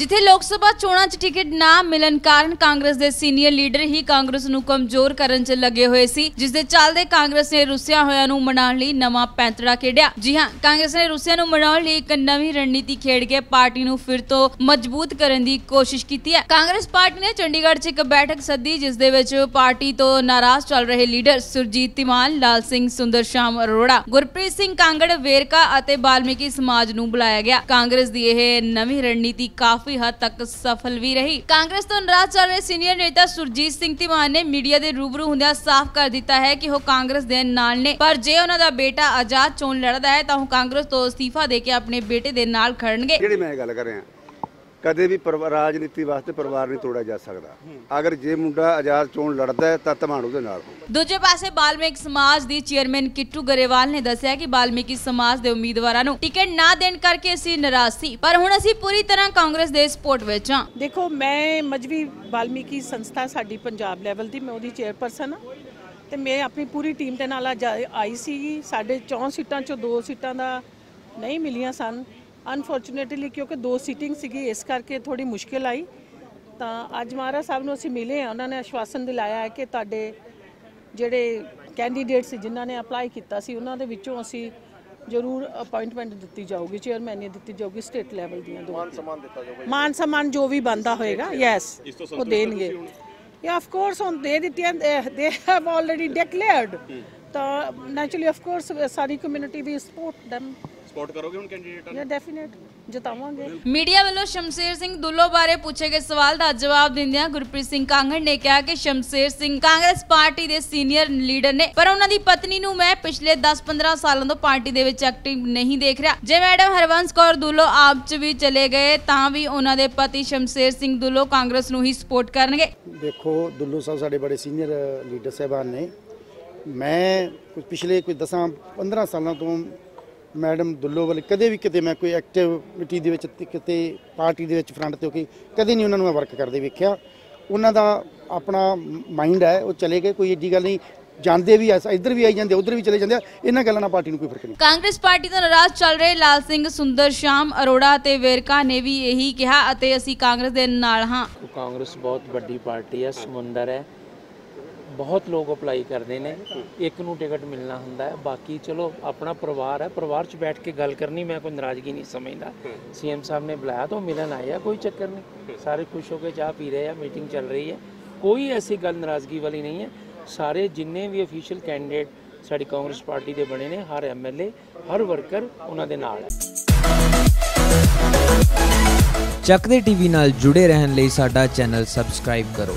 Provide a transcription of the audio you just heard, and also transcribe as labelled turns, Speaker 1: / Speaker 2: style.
Speaker 1: ਜਿੱਥੇ ਲੋਕ ਸਭਾ ਚੋਣਾਂ 'ਚ ਟਿਕਟ ਨਾ ਮਿਲਣ ਕਾਰਨ ਕਾਂਗਰਸ ਦੇ ਸੀਨੀਅਰ ਲੀਡਰ ਹੀ ਕਾਂਗਰਸ ਨੂੰ ਕਮਜ਼ੋਰ ਕਰਨ 'ਚ ਲੱਗੇ ਹੋਏ ਸੀ, ਜਿਸ ਦੇ ਚੱਲਦੇ ਕਾਂਗਰਸ ਨੇ ਰੁੱਸਿਆ ਹੋਇਆਂ ਨੂੰ ਮਨਾਉਣ ਲਈ ਨਵਾਂ ਪੈਂਤੜਾ ਖੇਡਿਆ। ਜੀ ਹਾਂ, ਕਾਂਗਰਸ ਨੇ ਰੁੱਸਿਆ ਨੂੰ ਮਨਾਉਣ ਲਈ ਇੱਕ ਨਵੀਂ ਰਣਨੀਤੀ ਖੇਡ ਕੇ ਪਾਰਟੀ ਨੂੰ ਫਿਰ ਤੋਂ ਮਜ਼ਬੂਤ ਕਰਨ ਦੀ ਕੋਸ਼ਿਸ਼ ਕੀਤੀ ਹੈ। ਕਾਂਗਰਸ ਪਾਰਟੀ ਨੇ ਚੰਡੀਗੜ੍ਹ 'ਚ ਇੱਕ ਬੈਠਕ ਸੱਦੀ, ਜਿਸ ਦੇ ਵਿੱਚ ਪਾਰਟੀ ਤੋਂ ਨਾਰਾਜ਼ ਚੱਲ ਰਹੇ ਲੀਡਰ ਸੁਰਜੀਤ ਤਿਮਾਨ ਲਾਲ ਸਿੰਘ ਸੁੰਦਰ, ਸ਼ਾਮ ਅਰੋੜਾ, ਗੁਰਪ੍ਰੀਤ ਸਿੰਘ ਕਾਂਗੜ, ਵੇਰਕਾ ਅਤੇ ਬਾਲਮੀਕੀ ਸਮਾਜ ਨੂੰ ਬੁਲਾਇਆ ਗਿਆ। ਕਾਂਗਰਸ ਦੀ ਇਹ ਨਵੀਂ ਰਣਨੀਤੀ ਕਾਫੀ ਹੱਦ ਤੱਕ ਸਫਲ ਵੀ ਰਹੀ। ਕਾਂਗਰਸ ਤੋਂ ਨਾਰਾਜ਼ ਚੱਲ ਰਹੇ ਸੀਨੀਅਰ ਨੇਤਾ ਸੁਰਜੀਤ ਸਿੰਘ ਤਿਮਾਨ ਨੇ ਮੀਡੀਆ ਦੇ ਰੂਬਰੂ ਹੁੰਦਿਆਂ ਸਾਫ਼ ਕਰ ਦਿੱਤਾ ਹੈ ਕਿ ਉਹ ਕਾਂਗਰਸ ਦੇ ਨਾਲ ਨੇ। ਪਰ ਜੇ ਉਹਨਾਂ ਦਾ ਬੇਟਾ ਆਜ਼ਾਦ ਚੋਣ ਲੜਦਾ ਹੈ ਤਾਂ ਉਹ ਕਾਂਗਰਸ ਤੋਂ ਅਸਤੀਫਾ ਦੇ ਕੇ ਆਪਣੇ ਬੇਟੇ ਦੇ ਨਾਲ ਖੜਨਗੇ।
Speaker 2: ਜਿਹੜੀ ਮੈਂ ਗੱਲ ਕਰ ਰਿਹਾ ਕਦੇ ਵੀ ਪਰਿਵਾ- ਰਾਜਨੀਤੀ ਵਾਸਤੇ ਪਰਿਵਾਰ ਨਹੀਂ ਤੋੜਿਆ ਜਾ ਸਕਦਾ। ਅਗਰ ਜੇ ਮੁੰਡਾ ਆਜ਼ਾਦ ਚੋਣ ਲੜਦਾ ਹੈ ਤਾਂ ਧਮਾਨ ਉਹਦੇ ਨਾਲ ਹੋ
Speaker 1: ਦੂਜੇ ਪਾਸੇ ਬਾਲਮੀਕ ਸਮਾਜ ਦੀ ਚੇਅਰਮੈਨ ਕਿੱਟੂ ਗਰੇਵਾਲ ਨੇ ਦੱਸਿਆ ਕਿ ਬਾਲਮੀਕੀ ਸਮਾਜ ਦੇ ਉਮੀਦਵਾਰਾਂ ਨੂੰ ਟਿਕਟ ਨਾ ਦੇਣ ਕਰਕੇ ਅਸੀਂ ਨਾਰਾਜ਼ ਸੀ ਪਰ ਹੁਣ ਅਸੀਂ ਪੂਰੀ ਤਰ੍ਹਾਂ ਕਾਂਗਰਸ ਦੇ ਸਪੋਰਟ ਵਿੱਚ ਹਾਂ।
Speaker 3: ਦੇਖੋ ਮੈਂ ਮਜਵੀ ਵਾਲਮੀਕੀ ਸੰਸਥਾ ਸਾਡੀ ਪੰਜਾਬ ਲੈਵਲ ਦੀ ਮੈਂ ਉਹਦੀ ਚੇਅਰਪਰਸਨ ਹਾਂ ਤੇ ਮੈਂ ਆਪਣੀ ਪੂਰੀ ਟੀਮ ਦੇ ਨਾਲ ਅੱਜ ਆਈ- ਆਈ ਸੀ ਸਾਡੇ 64 ਸੀਟਾਂ ਚੋਂ ਦੋ ਸੀਟਾਂ ਦਾ ਨਹੀਂ ਮਿਲੀਆਂ ਸਨ। ਅਨਫੋਰਚੂਨੇਟਲੀ ਕਿਉਂਕਿ ਦੋ ਸੀਟਿੰਗ ਸੀਗੀ ਇਸ ਕਰਕੇ ਥੋੜੀ ਮੁਸ਼ਕਿਲ ਆਈ। ਤਾਂ ਅੱਜ ਮਹਾਰਾਜ ਸਾਹਿਬ ਨੂੰ ਅਸੀਂ ਮਿਲੇ ਆ ਉਹਨਾਂ ਨੇ ਆਸ਼ਵਾਸਨ ਦਿਲਾਇਆ ਹੈ ਕਿ ਤੁਹਾਡੇ ਜਿਹੜੇ ਕੈਂਡੀਡੇਟ ਸੀ ਜਿਨ੍ਹਾਂ ਨੇ ਅਪਲਾਈ ਕੀਤਾ ਸੀ ਉਹਨਾਂ ਦੇ ਵਿੱਚੋਂ ਅਸੀਂ ਜ਼ਰੂਰ ਅਪਾਇੰਟਮੈਂਟ ਦਿੱਤੀ ਜਾਊਗੀ ਚੇਅਰਮੈਨੀ ਦਿੱਤੀ ਜਾਊਗੀ ਸਟੇਟ ਲੈਵਲ ਦੀਆਂ ਦੋ। ਮਾਨ ਸਨਮਾਨ ਦਿੱਤਾ ਜਾਊਗਾ ਮਾਨ ਸਨਮਾਨ ਜੋ ਵੀ ਬੰਦਾ ਹੋਏਗਾ ਯੈਸ ਉਹ ਦੇਣਗੇ। ਯਾ ਆਫ ਕੋਰਸ ਹੁਣ ਦੇ ਦਿੱਤੀਆਂ ਦੇ ਹੈਵ ਆਲਰੇਡੀ ਡਿਕਲੇਅਰਡ ਤਾਂ ਨੈਚੁਰਲੀ ਆਫ ਕੋਰਸ ਸਾਰੀ ਕਮਿਊਨਿਟੀ ਵੀ ਸਪੋਰਟ them.
Speaker 4: ਸਪੋਰਟ ਕਰੋਗੇ ਹੁਣ ਕੈਂਡੀਡੇਟ
Speaker 3: ਯਾ ਡੈਫੀਨੇਟ ਜਿਤਾਵਾਂਗੇ।
Speaker 1: ਮੀਡੀਆ ਵੱਲੋਂ ਸ਼ਮਸ਼ੇਰ ਸਿੰਘ ਦੁੱਲੋ ਬਾਰੇ ਪੁੱਛੇ ਗਏ ਸਵਾਲ ਦਾ ਜਵਾਬ ਦਿੰਦਿਆਂ ਗੁਰਪ੍ਰੀਤ ਸਿੰਘ ਕਾਂਗੜ ਨੇ ਕਿਹਾ ਕਿ ਸ਼ਮਸ਼ੇਰ ਸਿੰਘ ਕਾਂਗਰਸ ਪਾਰਟੀ ਦੇ ਸੀਨੀਅਰ ਲੀਡਰ ਨੇ ਪਰ ਉਹਨਾਂ ਦੀ ਪਤਨੀ ਨੂੰ ਮੈਂ ਪਿਛਲੇ 10-15 ਸਾਲਾਂ ਤੋਂ ਪਾਰਟੀ ਦੇ ਵਿੱਚ ਐਕਟਿਵ ਨਹੀਂ ਦੇਖ ਰਿਹਾ। ਜੇ ਮੈਡਮ ਹਰਵੰਸ ਕੌਰ ਦੁੱਲੋ ਆਪ 'ਚ ਵੀ ਚਲੇ ਗਏ ਤਾਂ ਵੀ ਉਹਨਾਂ ਦੇ ਪਤੀ ਸ਼ਮਸ਼ੇਰ ਸਿੰਘ ਦੁੱਲੋ ਕਾਂਗਰਸ ਨੂੰ ਹੀ ਸਪੋਰਟ ਕਰਨਗੇ।
Speaker 5: ਦੇਖੋ ਦੁੱਲੂ ਸਾਹਿਬ ਸਾਡੇ ਬੜੇ ਸੀਨੀਅਰ ਲੀਡਰ ਸਾਹਿਬਾਨ ਨੇ। ਮੈਂ ਕੁਝ ਪਿਛਲੇ ਕੋਈ 10 15 ਸਾਲਾਂ ਤੋਂ ਮੈਡਮ ਦੁੱਲੋ ਵੱਲ ਕਦੇ ਵੀ ਕਿਤੇ ਮੈਂ ਕੋਈ ਐਕਟੀਵਿਟੀ ਦੇ ਵਿੱਚ ਤੇ ਕਿਤੇ ਪਾਰਟੀ ਦੇ ਵਿੱਚ ਫਰੰਟ ਤੇ ਹੋ ਕੇ ਕਦੇ ਨਹੀਂ ਉਹਨਾਂ ਨੂੰ ਮੈਂ ਵਰਕ ਕਰਦੇ ਵੇਖਿਆ। ਉਹਨਾਂ ਦਾ ਆਪਣਾ ਮਾਈਂਡ ਹੈ ਉਹ ਚਲੇ ਗਏ ਕੋਈ ਏਡੀ ਗੱਲ ਨਹੀਂ। ਜਾਂਦੇ ਵੀ ਐ ਇੱਧਰ ਵੀ ਆਈ ਜਾਂਦੇ ਉੱਧਰ ਵੀ ਚਲੇ ਜਾਂਦੇ ਇਹਨਾਂ ਗੱਲਾਂ ਨਾਲ ਪਾਰਟੀ ਨੂੰ ਕੋਈ ਫ਼ਰਕ ਨਹੀਂ।
Speaker 1: ਕਾਂਗਰਸ ਪਾਰਟੀ ਤੋਂ ਨਾਰਾਜ਼ ਚੱਲ ਰਹੇ ਲਾਲ ਸਿੰਘ ਸੁੰਦਰ ਸ਼ਾਮ ਅਰੋੜਾ ਅਤੇ ਵੇਰਕਾ ਨੇ ਵੀ ਇਹੀ ਕਿਹਾ ਅਤੇ ਅਸੀਂ ਕਾਂਗਰਸ ਦੇ ਨਾਲ ਹਾਂ।
Speaker 6: ਕਾਂਗਰਸ ਬਹੁਤ ਵੱਡੀ ਪਾਰਟੀ ਹੈ ਸਮੁੰਦਰ ਹੈ। ਬਹੁਤ ਲੋਕ ਅਪਲਾਈ ਕਰਦੇ ਨੇ। ਇੱਕ ਨੂੰ ਟਿਕਟ ਮਿਲਣਾ ਹੁੰਦਾ ਹੈ। ਬਾਕੀ ਚਲੋ, ਆਪਣਾ ਪਰਿਵਾਰ ਹੈ। ਪਰਿਵਾਰ 'ਚ ਬੈਠ ਕੇ ਗੱਲ ਕਰਨੀ ਮੈਂ ਕੋਈ ਨਾਰਾਜ਼ਗੀ ਨਹੀਂ ਸਮਝਦਾ। ਸੀਐਮ ਸਾਹਿਬ ਨੇ ਬੁਲਾਇਆ ਤਾਂ ਉਹ ਮਿਲਣ ਆਏ ਆ, ਕੋਈ ਚੱਕਰ ਨਹੀਂ। ਸਾਰੇ ਖੁਸ਼ ਹੋ ਕੇ ਚਾਹ ਪੀ ਰਹੇ ਆ ਮੀਟਿੰਗ ਚੱਲ ਰਹੀ ਹੈ। ਕੋਈ ਐਸੀ ਗੱਲ ਨਾਰਾਜ਼ਗੀ ਵਾਲੀ ਨਹੀਂ ਹੈ। ਸਾਰੇ ਜਿੰਨੇ ਵੀ ਅਫੀਸ਼ੀਅਲ ਕੈਂਡੀਡੇਟ ਸਾਡੀ ਕਾਂਗਰਸ ਪਾਰਟੀ ਦੇ ਬਣੇ ਨੇ, ਹਰ ਐਮਐਲਏ ਹਰ ਵਰਕਰ ਉਹਨਾਂ ਦੇ ਨਾਲ ਹੈ।
Speaker 7: ਚੱਕਦੇ ਟੀਵੀ ਨਾਲ ਜੁੜੇ ਰਹਿਣ ਲਈ ਸਾਡਾ ਚੈਨਲ ਸਬਸਕ੍ਰਾਈਬ ਕਰੋ।